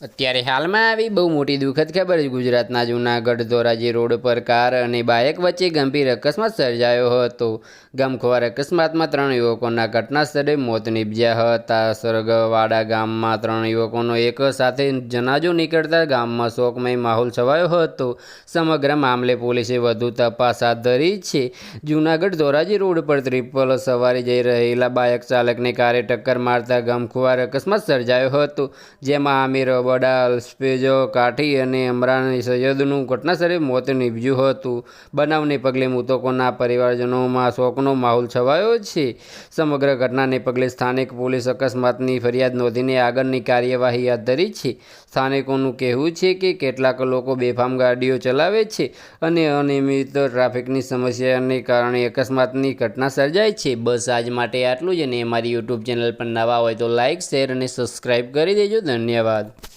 ત્યારે હાલમાં આવી બહુ મોટી દુઃખદ ખબર ગુજરાતના જૂનાગઢ ધોરાજી રોડ પર કાર અને બાઇક વચ્ચે ગંભીર અકસ્માત સર્જાયો હતો. ગમખોવાર અકસ્માતમાં ત્રણ યુવકોના ઘટના સ્થળે મોત નીપજ્યા હતા. સરગવાડા ગામમાં ત્રણ યુવકોનો એક સાથે જનાજો નીકળતા ગામમાં શોકમય માહોલ છવાયો હતો. સમગ્ર મામલે પોલીસે વધુ તપાસ હાથ ધરી છે. જૂનાગઢ ધોરાજી રોડ પર ત્રિપલ સવારે જઈ રહેલા બાઇક ચાલકને કારે ટક્કર મારતા ગમખુવાર અકસ્માત સર્જાયો હતો. જેમાં આમિર બડા સ્પેજો કાઠી અને અમરાની સૈયદનું ઘટનાસ્થળે મોત નીપજ્યું હતું. બનાવને પગલે મૃતકોના પરિવારજનોમાં શોકનો માહોલ છવાયો છે. સમગ્ર ઘટનાને પગલે સ્થાનિક પોલીસ અકસ્માતની ફરિયાદ નોંધીને આગળની કાર્યવાહી હાથ ધરી છે. સ્થાનિકોનું કહેવું છે કે કેટલાક લોકો બેફામ ગાડીઓ ચલાવે છે અને અનિયમિત ટ્રાફિકની સમસ્યાને કારણે અકસ્માતની ઘટના સર્જાય છે. બસ આજ માટે આટલું જ અને અમારી યુટ્યુબ ચેનલ પર નવા હોય તો લાઇક શેર અને સબસ્ક્રાઈબ કરી દેજો. ધન્યવાદ.